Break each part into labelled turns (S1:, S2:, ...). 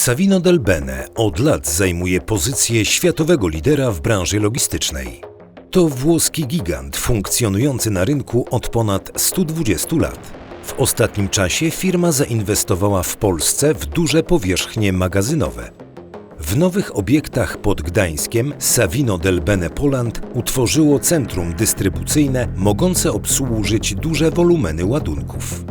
S1: Savino del Bene od lat zajmuje pozycję światowego lidera w branży logistycznej. To włoski gigant funkcjonujący na rynku od ponad 120 lat. W ostatnim czasie firma zainwestowała w Polsce w duże powierzchnie magazynowe. W nowych obiektach pod Gdańskiem Savino del Bene Poland utworzyło centrum dystrybucyjne mogące obsłużyć duże wolumeny ładunków.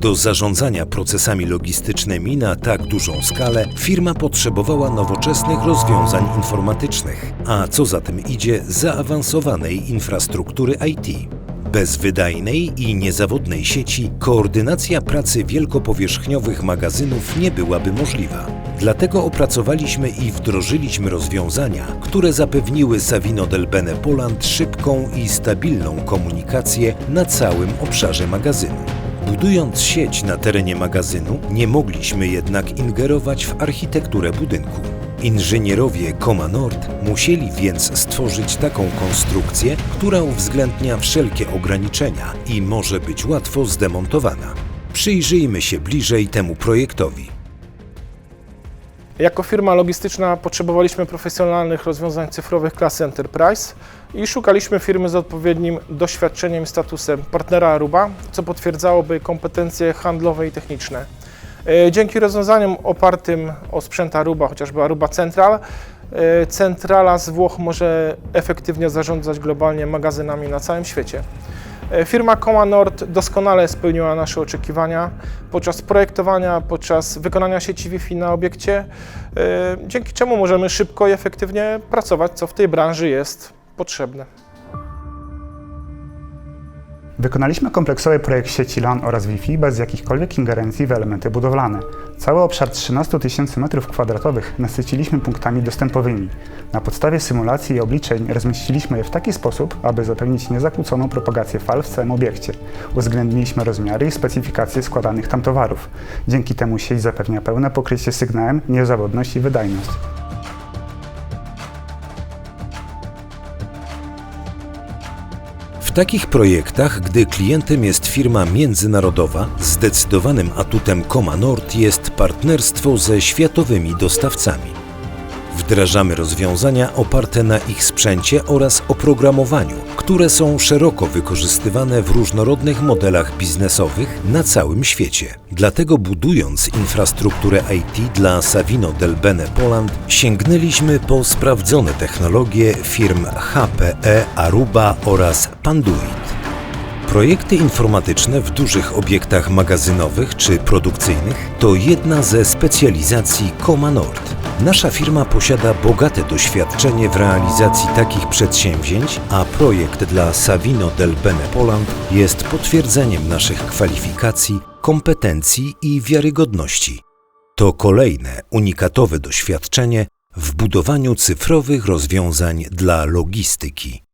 S1: Do zarządzania procesami logistycznymi na tak dużą skalę firma potrzebowała nowoczesnych rozwiązań informatycznych, a co za tym idzie zaawansowanej infrastruktury IT. Bez wydajnej i niezawodnej sieci koordynacja pracy wielkopowierzchniowych magazynów nie byłaby możliwa. Dlatego opracowaliśmy i wdrożyliśmy rozwiązania, które zapewniły Savino del Bene Poland szybką i stabilną komunikację na całym obszarze magazynu. Budując sieć na terenie magazynu, nie mogliśmy jednak ingerować w architekturę budynku. Inżynierowie Coma Nord musieli więc stworzyć taką konstrukcję, która uwzględnia wszelkie ograniczenia i może być łatwo zdemontowana. Przyjrzyjmy się bliżej temu projektowi.
S2: Jako firma logistyczna potrzebowaliśmy profesjonalnych rozwiązań cyfrowych klasy Enterprise i szukaliśmy firmy z odpowiednim doświadczeniem i statusem partnera Aruba, co potwierdzałoby kompetencje handlowe i techniczne. E, Dzięki rozwiązaniom opartym o sprzęt Aruba, chociażby Aruba Central, e, centrala z Włoch może efektywnie zarządzać globalnie magazynami na całym świecie. E, Firma Coma Nord doskonale spełniła nasze oczekiwania podczas projektowania, podczas wykonania sieci Wi-Fi na obiekcie, e, dzięki czemu możemy szybko i efektywnie pracować, co w tej branży jest potrzebne.
S3: Wykonaliśmy kompleksowy projekt sieci LAN oraz Wi-Fi bez jakichkolwiek ingerencji w elementy budowlane. Cały obszar 13 tysięcy m2 nasyciliśmy punktami dostępowymi. Na podstawie symulacji i obliczeń rozmieściliśmy je w taki sposób, aby zapewnić niezakłóconą propagację fal w całym obiekcie. Uwzględniliśmy rozmiary i specyfikacje składanych tam towarów. Dzięki temu sieć zapewnia pełne pokrycie sygnałem, niezawodność i wydajność.
S1: W takich projektach, gdy klientem jest firma międzynarodowa, zdecydowanym atutem Coma Nord jest partnerstwo ze światowymi dostawcami. Wdrażamy rozwiązania oparte na ich sprzęcie oraz oprogramowaniu, które są szeroko wykorzystywane w różnorodnych modelach biznesowych na całym świecie. Dlatego budując infrastrukturę IT dla Savino del Bene Poland, sięgnęliśmy po sprawdzone technologie firm HPE, Aruba oraz Panduit. Projekty informatyczne w dużych obiektach magazynowych czy produkcyjnych to jedna ze specjalizacji Coma Nord. Nasza firma posiada bogate doświadczenie w realizacji takich przedsięwzięć, a projekt dla Savino del Bene Poland jest potwierdzeniem naszych kwalifikacji, kompetencji i wiarygodności. To kolejne unikatowe doświadczenie w budowaniu cyfrowych rozwiązań dla logistyki.